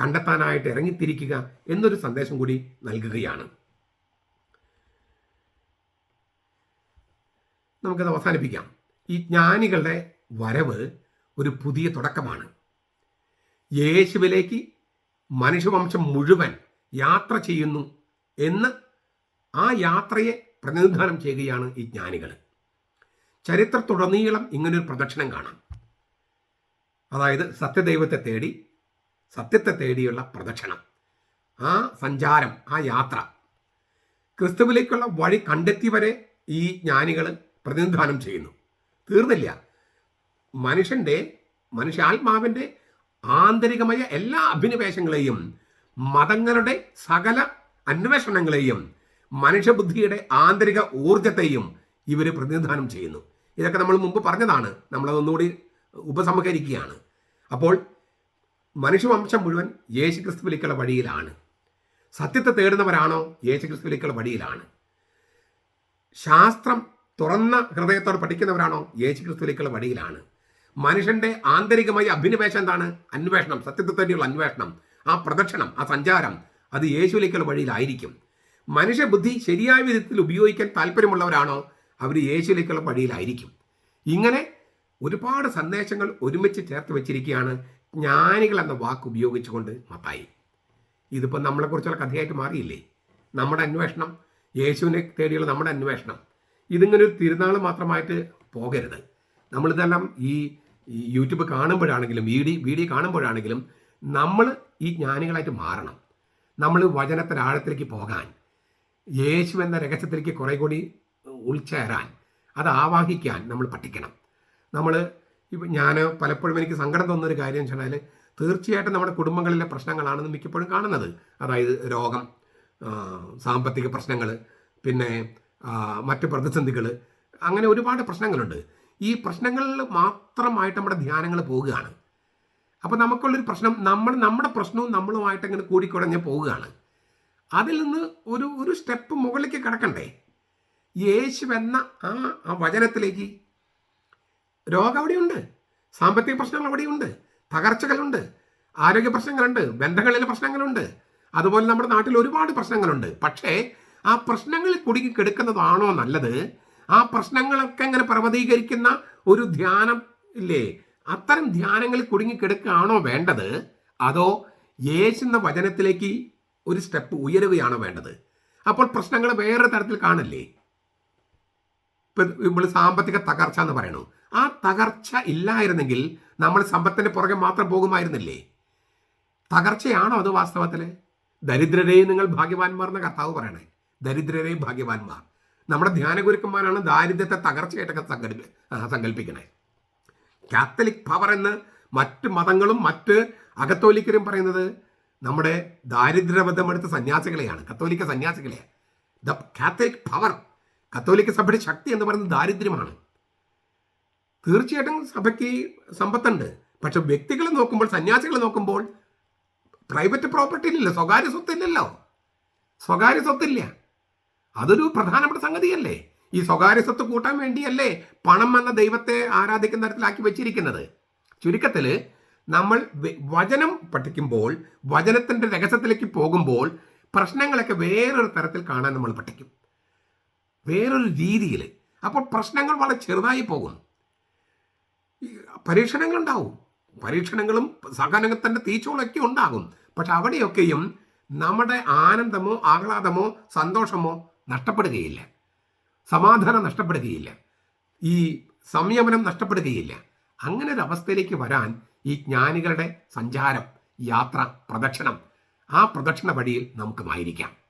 കണ്ടെത്താനായിട്ട് ഇറങ്ങിത്തിരിക്കുക എന്നൊരു സന്ദേശം കൂടി നൽകുകയാണ്. നമുക്കത് അവസാനിപ്പിക്കാം. ഈ ജ്ഞാനികളുടെ വരവ് ഒരു പുതിയ തുടക്കമാണ്. യേശുവിലേക്ക് മനുഷ്യവംശം മുഴുവൻ യാത്ര ചെയ്യുന്നു എന്ന് ആ യാത്രയെ പ്രതിനിധാനം ചെയ്യുകയാണ് ഈ ജ്ഞാനികൾ. ചരിത്രത്തുടനീളം ഇങ്ങനൊരു പ്രദക്ഷിണം കാണാം. അതായത് സത്യദൈവത്തെ തേടി സത്യത്തെ തേടിയുള്ള പ്രദക്ഷിണം ആ സഞ്ചാരം ആ യാത്ര. ക്രിസ്തുവിലേക്കുള്ള വഴി കണ്ടെത്തിയവരെ ഈ ജ്ഞാനികൾ പ്രതിനിധാനം ചെയ്യുന്നു. തീർന്നില്ല. മനുഷ്യന്റെ മനുഷ്യാത്മാവിന്റെ ആന്തരികമായ എല്ലാ അഭിനിവേശങ്ങളെയും മതങ്ങളുടെ സകല അന്വേഷണങ്ങളെയും മനുഷ്യബുദ്ധിയുടെ ആന്തരിക ഊർജത്തെയും ഇവർ പ്രതിനിധാനം ചെയ്യുന്നു. ഇതൊക്കെ നമ്മൾ മുമ്പ് പറഞ്ഞതാണ്. നമ്മളതൊന്നുകൂടി ഉപസംഹരിക്കുകയാണ്. അപ്പോൾ മനുഷ്യവംശം മുഴുവൻ യേശു ക്രിസ്തുവിലേക്കുള്ള വഴിയിലാണ്. സത്യത്തെ തേടുന്നവരാണോ യേശു ക്രിസ്തുവിലേക്കുള്ള വഴിയിലാണ്. ശാസ്ത്രം തുറന്ന ഹൃദയത്തോട് പഠിക്കുന്നവരാണോ യേശു ക്രിസ്തുവിലേക്കുള്ള വഴിയിലാണ്. മനുഷ്യന്റെ ആന്തരികമായ അഭിനിവേശം എന്താണ്? അന്വേഷണം. സത്യത്തെ തന്നെയുള്ള അന്വേഷണം. ആ പ്രദക്ഷിണം ആ സഞ്ചാരം അത് യേശുലേക്കുള്ള വഴിയിലായിരിക്കും. മനുഷ്യബുദ്ധി ശരിയായ വിധത്തിൽ ഉപയോഗിക്കാൻ താല്പര്യമുള്ളവരാണോ? അവർ യേശുലേക്കുള്ള വഴിയിലായിരിക്കും. ഇങ്ങനെ ഒരുപാട് സന്ദേശങ്ങൾ ഒരുമിച്ച് ചേർത്ത് വെച്ചിരിക്കുകയാണ് ജ്ഞാനികൾ എന്ന വാക്ക് ഉപയോഗിച്ചുകൊണ്ട് മത്തായി. ഇതിപ്പോൾ നമ്മളെക്കുറിച്ചുള്ള കഥയായിട്ട് മാറിയില്ലേ? നമ്മുടെ അന്വേഷണം യേശുവിനെ തേടിയുള്ള നമ്മുടെ അന്വേഷണം. ഇതിങ്ങനെ ഒരു തിരുനാൾ മാത്രമായിട്ട് പോകരുത്. നമ്മളിതെല്ലാം ഈ യൂട്യൂബ് കാണുമ്പോഴാണെങ്കിലും വീഡിയോ വീഡിയോ കാണുമ്പോഴാണെങ്കിലും നമ്മൾ ഈ ജ്ഞാനികളായിട്ട് മാറണം. നമ്മൾ വചനത്തിൽ ആഴത്തിലേക്ക് പോകാൻ യേശു എന്ന രഹസ്യത്തിലേക്ക് കുറേ കൂടി ഉൾച്ചേരാൻ അത് ആവാഹിക്കാൻ നമ്മൾ പഠിക്കണം. നമ്മൾ ഇപ്പം ഞാൻ പലപ്പോഴും എനിക്ക് സങ്കടം തോന്നുന്നൊരു കാര്യം വെച്ചാൽ തീർച്ചയായിട്ടും നമ്മുടെ കുടുംബങ്ങളിലെ പ്രശ്നങ്ങളാണെന്ന് മിക്കപ്പോഴും കാണുന്നത്. അതായത് രോഗം സാമ്പത്തിക പ്രശ്നങ്ങൾ പിന്നെ മറ്റ് പ്രതിസന്ധികൾ അങ്ങനെ ഒരുപാട് പ്രശ്നങ്ങളുണ്ട്. ഈ പ്രശ്നങ്ങളിൽ മാത്രമായിട്ട് നമ്മുടെ ധ്യാനങ്ങൾ പോവുകയാണ്. അപ്പോൾ നമുക്കുള്ളൊരു പ്രശ്നം നമ്മൾ നമ്മുടെ പ്രശ്നവും നമ്മളുമായിട്ട് ഇങ്ങനെ കൂടിക്കുടഞ്ഞ് പോവുകയാണ്. അതിൽ നിന്ന് ഒരു ഒരു സ്റ്റെപ്പ് മുകളിലേക്ക് കിടക്കണ്ടേ? യേശു എന്ന ആ ആ വചനത്തിലേക്ക്. രോഗം അവിടെയുണ്ട്. സാമ്പത്തിക പ്രശ്നങ്ങൾ അവിടെയുണ്ട്. തകർച്ചകളുണ്ട്. ആരോഗ്യ പ്രശ്നങ്ങളുണ്ട്. ബന്ധങ്ങളിലെ പ്രശ്നങ്ങളുണ്ട്. അതുപോലെ നമ്മുടെ നാട്ടിൽ ഒരുപാട് പ്രശ്നങ്ങളുണ്ട്. പക്ഷേ ആ പ്രശ്നങ്ങളിൽ കുടുങ്ങി കിടക്കുന്നതാണോ നല്ലത്? ആ പ്രശ്നങ്ങളൊക്കെ ഇങ്ങനെ പർവതീകരിക്കുന്ന ഒരു ധ്യാനം ഇല്ലേ? അത്തരം ധ്യാനങ്ങളിൽ കുടുങ്ങി കിടക്കുകയാണോ വേണ്ടത്? അതോ യേശുന്ന വചനത്തിലേക്ക് ഒരു സ്റ്റെപ്പ് ഉയരുകയാണോ വേണ്ടത്? അപ്പോൾ പ്രശ്നങ്ങൾ വേറെ തരത്തിൽ കാണില്ലേ? ഇപ്പൊ നമ്മൾ സാമ്പത്തിക തകർച്ച എന്ന് പറയണു. ആ തകർച്ച ഇല്ലായിരുന്നെങ്കിൽ നമ്മൾ സമ്പത്തിന്റെ പുറകെ മാത്രം പോകുമായിരുന്നില്ലേ? തകർച്ചയാണോ അത് വാസ്തവത്തിൽ ദരിദ്രരെയും നിങ്ങൾ ഭാഗ്യവാന്മാർ എന്ന കർത്താവ് പറയണേ. ദരിദ്രരെയും ഭാഗ്യവാന്മാർ. നമ്മുടെ ധ്യാനഗുരുക്കന്മാരാണ് ദാരിദ്ര്യത്തെ തകർച്ചയായിട്ടൊക്കെ സംഘടിപ്പി സങ്കല്പിക്കണേ കാത്തലിക് പവർ എന്ന് മറ്റ് മതങ്ങളും മറ്റ് അകത്തോലിക്കരും പറയുന്നത് നമ്മുടെ ദാരിദ്ര്യബദ്ധമെടുത്ത സന്യാസികളെയാണ്. കത്തോലിക്ക സന്യാസികളെ ദ കാത്തലിക് പവർ കത്തോലിക്ക സഭയുടെ ശക്തി എന്ന് പറയുന്നത് ദാരിദ്ര്യമാണ്. തീർച്ചയായിട്ടും സഭയ്ക്ക് സമ്പത്തുണ്ട്. പക്ഷെ വ്യക്തികളെ നോക്കുമ്പോൾ സന്യാസികളെ നോക്കുമ്പോൾ പ്രൈവറ്റ് പ്രോപ്പർട്ടി ഇല്ലല്ലോ സ്വകാര്യ സ്വത്തില്ലല്ലോ സ്വകാര്യ സ്വത്തില്ല. അതൊരു പ്രധാനപ്പെട്ട സംഗതിയല്ലേ? ഈ സ്വകാര്യ സ്വത്ത് കൂട്ടാൻ വേണ്ടിയല്ലേ പണം എന്ന ദൈവത്തെ ആരാധിക്കുന്ന തരത്തിലാക്കി വെച്ചിരിക്കുന്നത്? ചുരുക്കത്തിൽ നമ്മൾ വചനം പഠിക്കുമ്പോൾ വചനത്തിന്റെ രഹസ്യത്തിലേക്ക് പോകുമ്പോൾ പ്രശ്നങ്ങളൊക്കെ വേറൊരു തരത്തിൽ കാണാൻ നമ്മൾ പഠിക്കും. വേറൊരു രീതിയിൽ അപ്പോൾ പ്രശ്നങ്ങൾ വളരെ ചെറുതായി പോകും. പരീക്ഷണങ്ങളുണ്ടാവും. പരീക്ഷണങ്ങളും സഹനത്തിന്റെ തീച്ചോളൊക്കെ ഉണ്ടാകും. പക്ഷെ അവിടെയൊക്കെയും നമ്മുടെ ആനന്ദമോ ആഹ്ലാദമോ സന്തോഷമോ നഷ്ടപ്പെടുകയില്ല. സമാധാനം നഷ്ടപ്പെടുകയില്ല. ഈ സംയമനം നഷ്ടപ്പെടുകയില്ല. അങ്ങനെ ഒരു അവസ്ഥയിലേക്ക് വരാൻ ഈ ജ്ഞാനികളുടെ സഞ്ചാരം യാത്ര പ്രദക്ഷിണം ആ പ്രദക്ഷിണ വഴിയിൽ നമുക്കുമായിരിക്കാം.